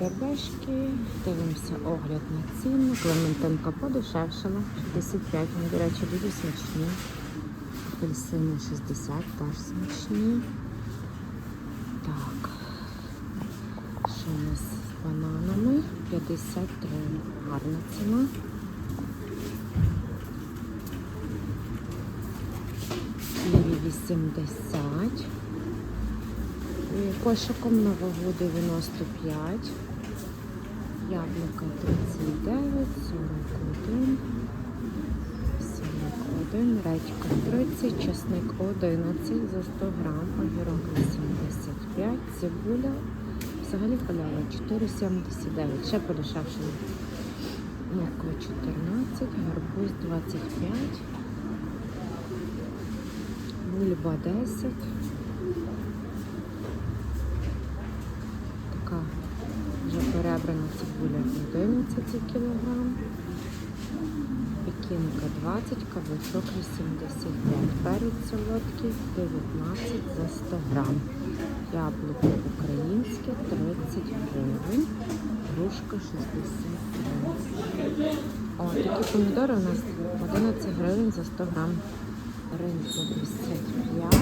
АТБшки. Дивимося огляд на ціну. Клементинка подешевшала. 65. Вони, до речі, дуже смачні. Апельсини 60, теж смачні. Так. Що у нас з бананами? 53. Гарна ціна. Ківі 80. Кошиком на вагу 95. Яблука 39, 41. 41, редька 30, чесник 11 за 100 грам, огірок 85, цибуля, взагалі халява 4,79, ще подешевше. Морква 14, гарбуз 25, бульба 10. Перебрана цибуля 11 кг. Пекінка 20, кабачок 85, перець солодкий 19 за 100 грам. Яблуко українське 30 гривень, грушка 63. О, такі помідори у нас 11 гривень за 100 грам. Ринку 55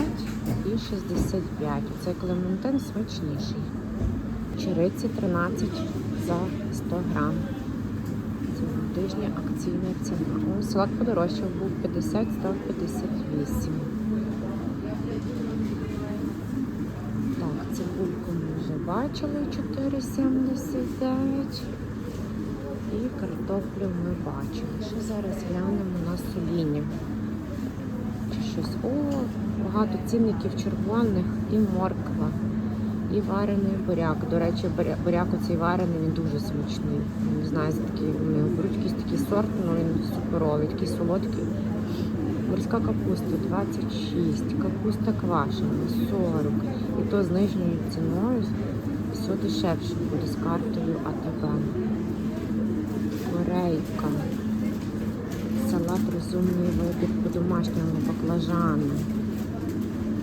і 65. Оцей клементин смачніший. Чириці 13 за 100 грам. Цього тижня акційна ціна. О, салат подорожчав був 50, став 58. Так, цибульку ми вже бачили 4,79. І картоплю ми бачили. Що зараз глянемо на соління? Чи щось. О, багато цінників червоних і морква. І варений буряк. До речі, буряк оцей варений, він дуже смачний. Не знаю, такий вони беруть якийсь такий сорт, але він суперовий, такий солодкий. Морська капуста 26, капуста квашена 40. І то з нижньою ціною все дешевше буде з картою АТБ. Корейка. Салат розумний вибір по-домашньому баклажани.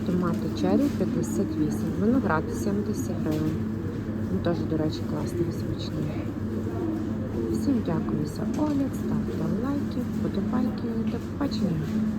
Томати черрі 58, виноград 70 гривень. Він теж, до речі, класний смачний. Всім дякую за огляд, ставте лайки, подобайки. До побачення.